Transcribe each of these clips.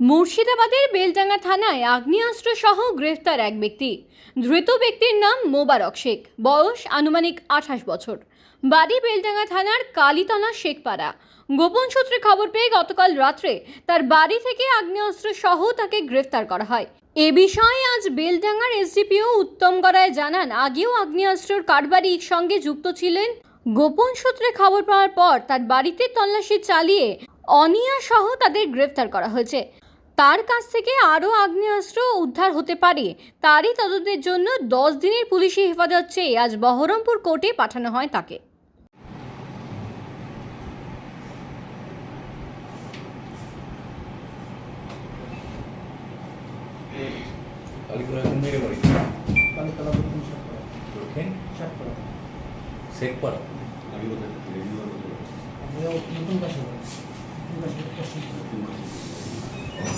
মুর্শিদাবাদের বেলডাঙ্গা থানায় আগ্নেয়াস্ত্র সহ গ্রেফতার এক ব্যক্তি। ধৃত ব্যক্তির নাম মোবারক শেখ। বয়স আনুমানিক আঠাশ বছর। বাড়ি বেলডাঙ্গা থানার কালীতলা শেখপাড়া। গোপন সূত্রে খবর পেয়ে গতকাল রাত্রে তার বাড়ি থেকে আগ্নেয়াস্ত্র সহ তাকে গ্রেফতার করা হয়। এ বিষয়ে আজ বেলডাঙ্গার এসডিপিও উত্তম গড়ায় জানান, আগেও আগ্নেয়াস্ত্রর কারবারির সঙ্গে যুক্ত ছিলেন। গোপন সূত্রে খবর পাওয়ার পর তার বাড়িতে তল্লাশি চালিয়ে অনিয়া সহ তাদের গ্রেফতার করা হয়েছে। তার কাছ থেকে আরও আগ্নেয়াস্ত্র উদ্ধার হতে পারে। তারই তদন্তের জন্য দশ দিনের পুলিশি হেফাজত চেয়ে আজ বহরমপুর কোর্টে পাঠানো হয় তাকে। আলিপুর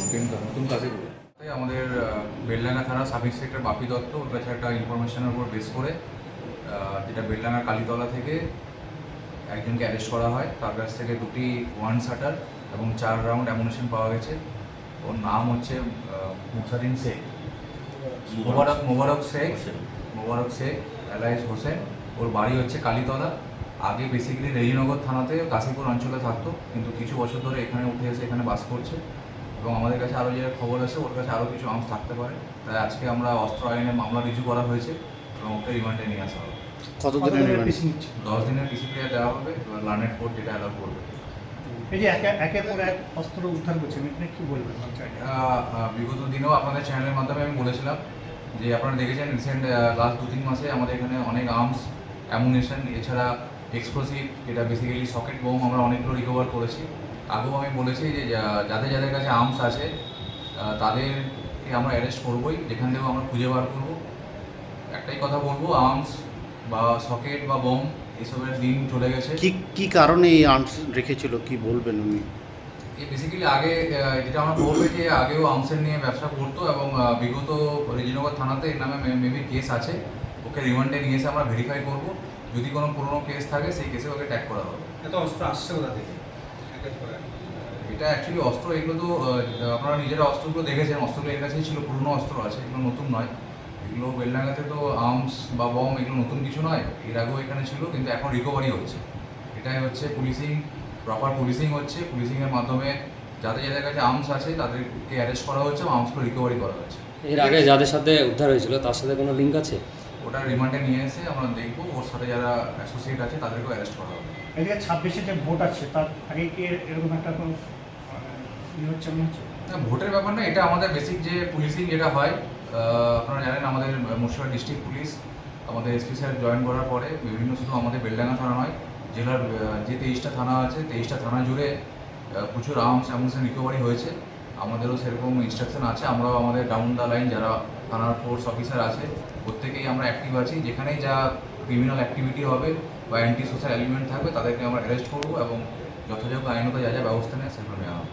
আমিও নতুন কাজে করে তাই আমাদের বেলডাঙ্গা থানা সাব ইন্সপেক্টর বাপি দত্ত ওর কাছে একটা ইনফরমেশনের উপর বেস করে যেটা বেলডাঙ্গা কালীতলা থেকে একজনকে অ্যারেস্ট করা হয়। তার কাছ থেকে দুটি ওয়ান শাটার এবং চার রাউন্ড অ্যামুনেশন পাওয়া গেছে। ওর নাম হচ্ছে মুসারিন শেখ। মোবারক মোবারক শেখ। মোবারক শেখ এলাইস হোসেন। ওর বাড়ি হচ্ছে কালীতলা। আগে বেসিক্যালি রেজিনগর থানাতে কাশীপুর অঞ্চলে থাকতো, কিন্তু কিছু বছর ধরে এখানে উঠে এসে এখানে বাস করছে। এবং আমাদের কাছে আরও যে খবর আছে ওর কাছে আরও কিছু আর্মস থাকতে পারে। তাই আজকে আমরা অস্ত্র আইনে মামলা রিজু করা হয়েছে এবং ওকে রিমান্ডে নিয়ে আসা হবে। কতদিনের পিছিয়ে নিচ্ছে? দশ দিনের পিসিপিআই দেওয়া হবে এবার লার্নেট কোর্ট যেটা অ্যালাউ করবে। এই যে একে একের পর এক অস্ত্র উদ্ধার করছেন এটা কি বলবেন? বিগত দিনেও আপনাদের চ্যানেলের মাধ্যমে আমি বলেছিলাম যে আপনারা দেখেছেন রিসেন্ট লাস্ট দু তিন মাসে আমাদের এখানে অনেক আর্মস অ্যামুনেশন এছাড়া এক্সপ্লোসিভ যেটা বেসিক্যালি সকেট বোম আমরা অনেকগুলো রিকভার করেছি। আগেও আমি বলেছি যে যাদের যাদের কাছে আর্মস আছে তাদেরকে আমরা অ্যারেস্ট করবোই যেখান থেকেও আমরা খুঁজে বার করব। একটাই কথা বলব আর্মস বা সকেট বা বোম এসবের দিন চলে গেছে। কি কি কারণে এই আর্মস রেখেছিল কি বলবেন উনি? এই বেসিক্যালি আগে যেটা আমরা বলব যে আগেও আর্মসের নিয়ে ব্যবসা করতো এবং বিগত রেজিনগর থানাতে এর নামে মেবি কেস আছে। ওকে রিমান্ডে নিয়ে এসে আমরা ভেরিফাই করব। যদি কোনো পুরনো কেস থাকে সেই কেসে ওকে ট্যাগ করা হবে। এত অস্ত্র আসছে কোথা থেকে? এটা অ্যাকচুয়ালি অস্ত্র, এগুলো তো আপনারা নিজেরা অস্ত্রগুলো দেখেছেন। অস্ত্রগুলো এর কাছেই ছিল, পুরনো অস্ত্র আছে, এগুলো নতুন নয়। এগুলো বেলডাঙ্গাতে তো আর্মস বা বম এগুলো নতুন কিছু নয়। এর আগেও এখানে ছিল, কিন্তু এখন রিকভারি হচ্ছে। এটাই হচ্ছে পুলিশিং প্রপার পুলিশিং হচ্ছে। পুলিশিংয়ের মাধ্যমে যাদের যাদের কাছে আর্মস আছে, তাদেরকে অ্যারেস্ট করা হচ্ছে আর্মসগুলো রিকভারি করা হচ্ছে। এর আগে যাদের সাথে উদ্ধার হয়েছিল, তার সাথে কোনো লিঙ্ক আছে? ওটা রিমান্ডে নিয়ে এসে আমরা দেখব ওর সাথে যারা অ্যাসোসিয়েট আছে তাদেরকেও অ্যারেস্ট করা হবে। এদিকে ছাব্বিশে যে ভোট আছে তার আগে কি এরকম একটা কোনো ইয়ে হচ্ছে না ভোটের ব্যাপার না এটা আমাদের বেসিক যে পুলিশিং যেটা হয় আপনারা জানেন আমাদের মুর্শিদাবাদ ডিস্ট্রিক্ট পুলিশ আমাদের এসপি স্যার জয়েন করার পরে বিভিন্ন শুধু আমাদের বেলডাঙ্গা থানা নয় জেলার যে তেইশটা থানা আছে তেইশটা থানা জুড়ে প্রচুর আর্মস অ্যামুনেশন রিকভারি হয়েছে। আমাদেরও সেরকম ইনস্ট্রাকশন আছে আমরাও আমাদের ডাউন দ্য লাইন যারা থানার ফোর্স অফিসার আছে, প্রত্যেকেই আমরা অ্যাক্টিভ আছি। যেখানেই যা ক্রিমিনাল অ্যাক্টিভিটি হবে বা অ্যান্টি সোশ্যাল এলিমেন্ট থাকবে, তাদেরকে আমরা অ্যারেস্ট করব এবং যথাযথ আইনত যা যা ব্যবস্থা নেয় সেগুলো নেওয়া হবে।